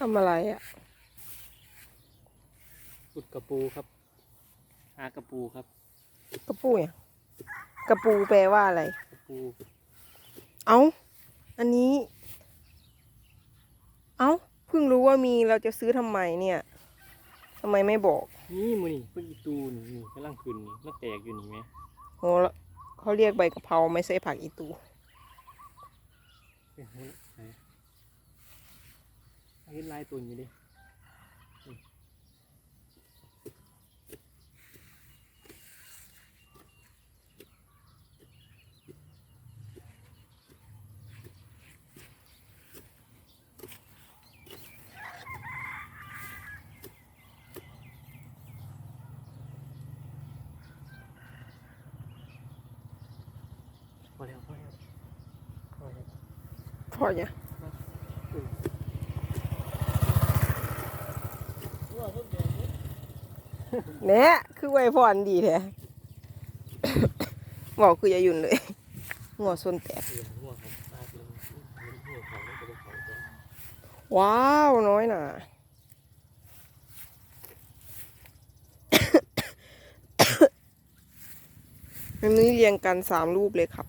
ทำอะไรอะขุดกระปูครับ หากระปูครับ กระปูเนี่ยกระปูแปลว่าอะไร กระปู เอ้า อันนี้ เอ้า เพิ่งรู้ว่ามีเราจะซื้อทำไมเนี่ยทำไมไม่บอก นี่มือนี่เพิ่งอีตูนี่นี่กำลังขึ้นนี่แล้วแตกอยู่นี่ไหมโหแล้วเขาเรียกใบกะเพราไม่ใช่ผักอีตู เห็นลายตัวอยู่ดิพอแล้วพอแล้วพอแล้วพอเนี่ย ว่าเพิ่งแดงนี่ เนี่ยคือไวพรดีแท้บอคืออย่าหยุ่นเลยหัวส่วนแตกว้าวน้อยหน่ะอันนี้เรียงกันสามรูปเลยครับ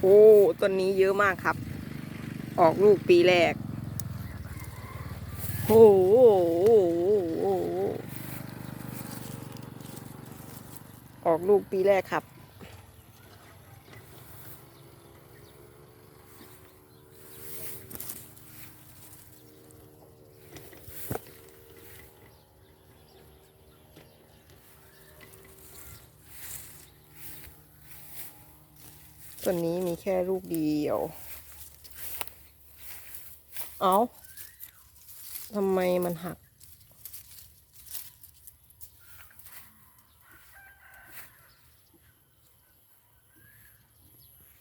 โอ้ต้นนี้เยอะมากครับ ออกลูกปีแรกโอ้โหออกลูกปีแรกครับ ต้นนี้มีแค่ลูกเดียว เอาทำไมมันหัก